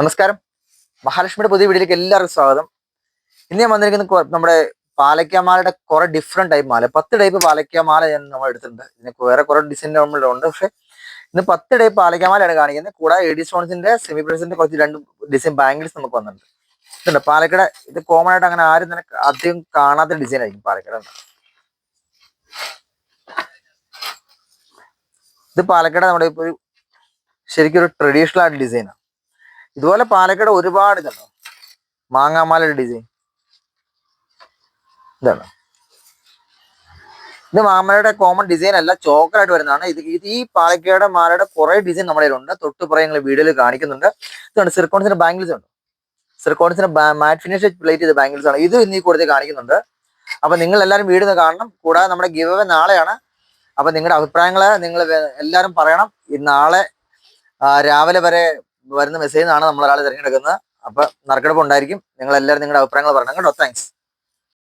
നമസ്കാരം. മഹാലക്ഷ്മിയുടെ പുതിയ വീഡിയോയിലേക്ക് എല്ലാവർക്കും സ്വാഗതം. ഇന്ന് ഞാൻ വന്നിരിക്കുന്നത് നമ്മുടെ പാലക്കാമാലയുടെ കുറെ ഡിഫറെന്റ് ടൈപ്പ് മാല. പത്ത് ടൈപ്പ് പാലക്കാമാല ഞാൻ നമ്മൾ എടുത്തിട്ടുണ്ട്. ഇതിന് വേറെ കുറെ ഡിസൈൻ നമ്മളുണ്ട് പക്ഷെ ഇന്ന് പത്ത് ടൈപ്പ് പാലക്കാമാലയാണ് കാണിക്കുന്നത്. കൂടാതെ എഡി സ്റ്റോൺസിന്റെ സെമി പ്രസിന്റെ കുറച്ച് രണ്ട് ഡിസൈൻ ബാംഗിൾസ് നമുക്ക് വന്നിട്ടുണ്ട്. ഇതുണ്ട്. പാലക്കട ഇത് കോമൺ ആയിട്ട് അങ്ങനെ ആരും തന്നെ അധികം കാണാത്ത ഡിസൈൻ ആയിരിക്കും പാലക്കട ഇത് പാലക്കട നമ്മുടെ ഇപ്പൊ ഒരു ശരിക്കും ഒരു ട്രഡീഷണൽ ആയിട്ട് ഡിസൈനാണ് ഇതുപോലെ പാലക്കാട് ഒരുപാട് ഇതുണ്ടോ? മാങ്ങാമാലയുടെ ഡിസൈൻ ഇതാണ്. ഇത് മാമലയുടെ കോമൺ ഡിസൈൻ അല്ല ചോക്കറായിട്ട് വരുന്നതാണ്. ഇത് ഈ പാലക്കാട് മാലയുടെ കുറെ ഡിസൈൻ നമ്മുടെ കയ്യിലുണ്ട്. തൊട്ട് പുറകെ ഞങ്ങൾ വീഡിയോയിൽ കാണിക്കുന്നുണ്ട്. ഇതാണ് സിർക്കോൺസിന്റെ ബാംഗിൾസ് ഉണ്ട്. സിർക്കോൺസിന്റെ മാറ്റ് ഫിനിഷ് പ്ലേറ്റ് ചെയ്ത ബാംഗിൾസ് ആണ്. ഇത് ഇന്നീ കൂടുതൽ കാണിക്കുന്നുണ്ട്. അപ്പൊ നിങ്ങൾ എല്ലാവരും വീഡിയോ കാണണം. കൂടാതെ നമ്മുടെ ഗിവ് നാളെയാണ്. അപ്പൊ നിങ്ങളുടെ അഭിപ്രായങ്ങൾ നിങ്ങൾ എല്ലാവരും പറയണം. നാളെ രാവിലെ വരെ വരുന്ന മെസ്സേജ് ആണ് നമ്മൾ ഒരാളെ തിരഞ്ഞെടുക്കുന്നത്. അപ്പൊ നറുക്കെടുപ്പ് ഉണ്ടായിരിക്കും. നിങ്ങൾ എല്ലാവരും നിങ്ങളുടെ അഭിപ്രായങ്ങൾ പറയണം കേട്ടോ താങ്ക്സ്